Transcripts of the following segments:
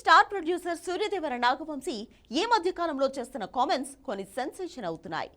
Star producer Suryadevara Nagavamsi ఈ మధ్య కాలంలో చేస్తున్న కామెంట్స్ కొన్ని సెన్సేషన్ అవుతున్నాయి.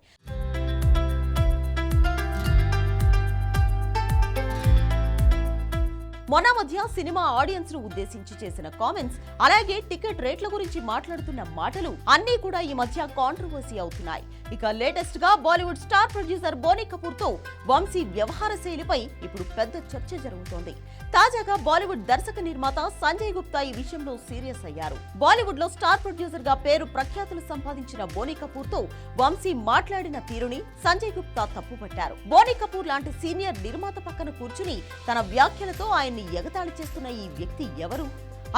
మొన్న మధ్య సినిమా ఆడియన్స్ను ఉద్దేశించి చేసిన కామెంట్స్ అలాగే టికెట్ రేట్ల గురించి మాట్లాడుతున్న మాటలు అన్నీ కూడా ఈ మధ్య కాంట్రవర్సీ అవుతున్నాయి. ఇక లేటెస్ట్గా బాలీవుడ్ స్టార్ ప్రొడ్యూసర్ బోనీ కపూర్తో వంశీ వ్యవహార శైలిపై ఇప్పుడు పెద్ద చర్చ జరుగుతోంది. తాజాగా బాలీవుడ్ దర్శక నిర్మాత సంజయ్ గుప్తా ఈ విషయంలో సీరియస్ అయ్యారు. బాలీవుడ్లో స్టార్ ప్రొడ్యూసర్గా పేరు ప్రఖ్యాతులు సంపాదించిన బోనీ కపూర్తో వంశీ మాట్లాడిన తీరుని సంజయ్ గుప్తా తప్పుపట్టారు. బోనీ కపూర్ లాంటి సీనియర్ నిర్మాత పక్కన కూర్చుని తన వ్యాఖ్యలతో ఆయన్ని ఎగతాళి చేస్తున్న ఈ వ్యక్తి ఎవరు?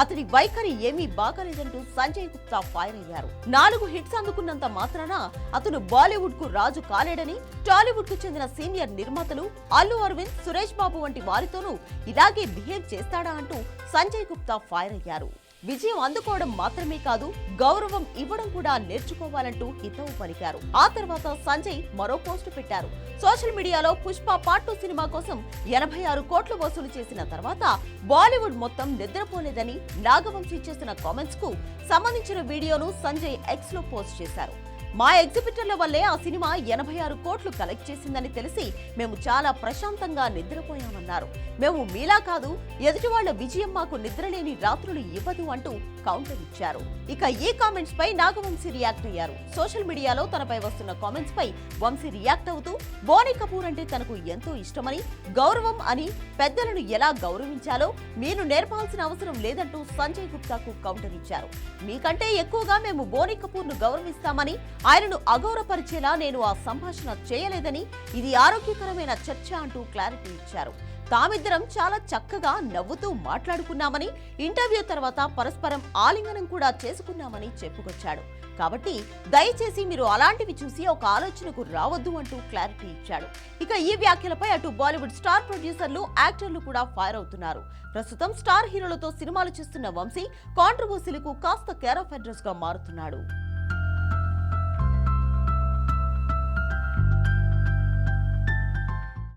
అతడి వైఖరి ఏమీ బాగాలేదంటూ సంజయ్ గుప్తా ఫైర్ అయ్యారు. నాలుగు హిట్స్ అందుకున్నంత మాత్రాన అతను బాలీవుడ్కు రాజు కాలేడని టాలీవుడ్కు చెందిన సీనియర్ నిర్మాతలు అల్లు అరవింద్ సురేష్ బాబు వంటి వారితోనూ ఇలాగే బిహేవ్ చేస్తాడా అంటూ సంజయ్ గుప్తా ఫైర్ అయ్యారు. విజయం అందుకోవడం మాత్రమే కాదు గౌరవం ఇవ్వడం కూడా నేర్చుకోవాలంటూ హితవు పలికారు. ఆ తర్వాత సంజయ్ మరో పోస్టు పెట్టారు. సోషల్ మీడియాలో పుష్ప పార్ట్ టూ సినిమా కోసం ఎనభై ఆరు కోట్లు వసూలు చేసిన తర్వాత బాలీవుడ్ మొత్తం నిద్రపోలేదని నాగవంశీ చేసిన కామెంట్స్కు సంబంధించిన వీడియోను సంజయ్ ఎక్స్లో పోస్ట్ చేశారు. మా ఎగ్జిబిటర్ల వల్లే ఆ సినిమా ఎనభై ఆరు కోట్లు కలెక్ట్ చేసిందని తెలిసి మేము చాలా ప్రశాంతంగా నిద్రపోయామన్నారు. మేము మీలా కాదు ఎదుటివాళ్ళ విజయం మాకు నిద్రలేని రాత్రులు ఇవ్వదు అంటూ కౌంటర్ ఇచ్చారు. ఇక ఈ కామెంట్స్ పై నాగవంశీ రియాక్ట్ అయ్యారు. సోషల్ మీడియాలో తనపై వస్తున్న కామెంట్స్ పై వంశీ రియాక్ట్ అవుతూ బోనీ కపూర్ అంటే తనకు ఎంతో ఇష్టమని గౌరవం అని పెద్దలను ఎలా గౌరవించాలో మీరు నేర్పాల్సిన అవసరం లేదంటూ సంజయ్ గుప్తాకు కౌంటర్ ఇచ్చారు. మీకంటే ఎక్కువగా మేము బోనీ కపూర్ను గౌరవిస్తామని ఆయనను అగౌరవపరిచేలా నేను ఆ సంభాషణ చేయలేదని ఇది ఆరోగ్యకరమైన చర్చ అంటూ క్లారిటీ ఇచ్చారు. తామిద్దరం చాలా చక్కగా నవ్వుతూ మాట్లాడుకున్నామని ఇంటర్వ్యూ తర్వాత పరస్పరం ఆలింగనం కూడా చేసుకున్నామని చెప్పుకొచ్చాడు. కాబట్టి దయచేసి మీరు అలాంటివి చూసి ఒక ఆలోచనకు రావద్దు అంటూ క్లారిటీ ఇచ్చాడు. ఇక ఈ వ్యాఖ్యలపై అటు బాలీవుడ్ స్టార్ ప్రొడ్యూసర్లు యాక్టర్లు కూడా ఫైర్ అవుతున్నారు. ప్రస్తుతం స్టార్ హీరోలతో సినిమాలు చేస్తున్న వంశీ కాంట్రవర్సీలకు కాస్త కేర్ ఆఫ్ అడ్రస్గా మారుతున్నాడు.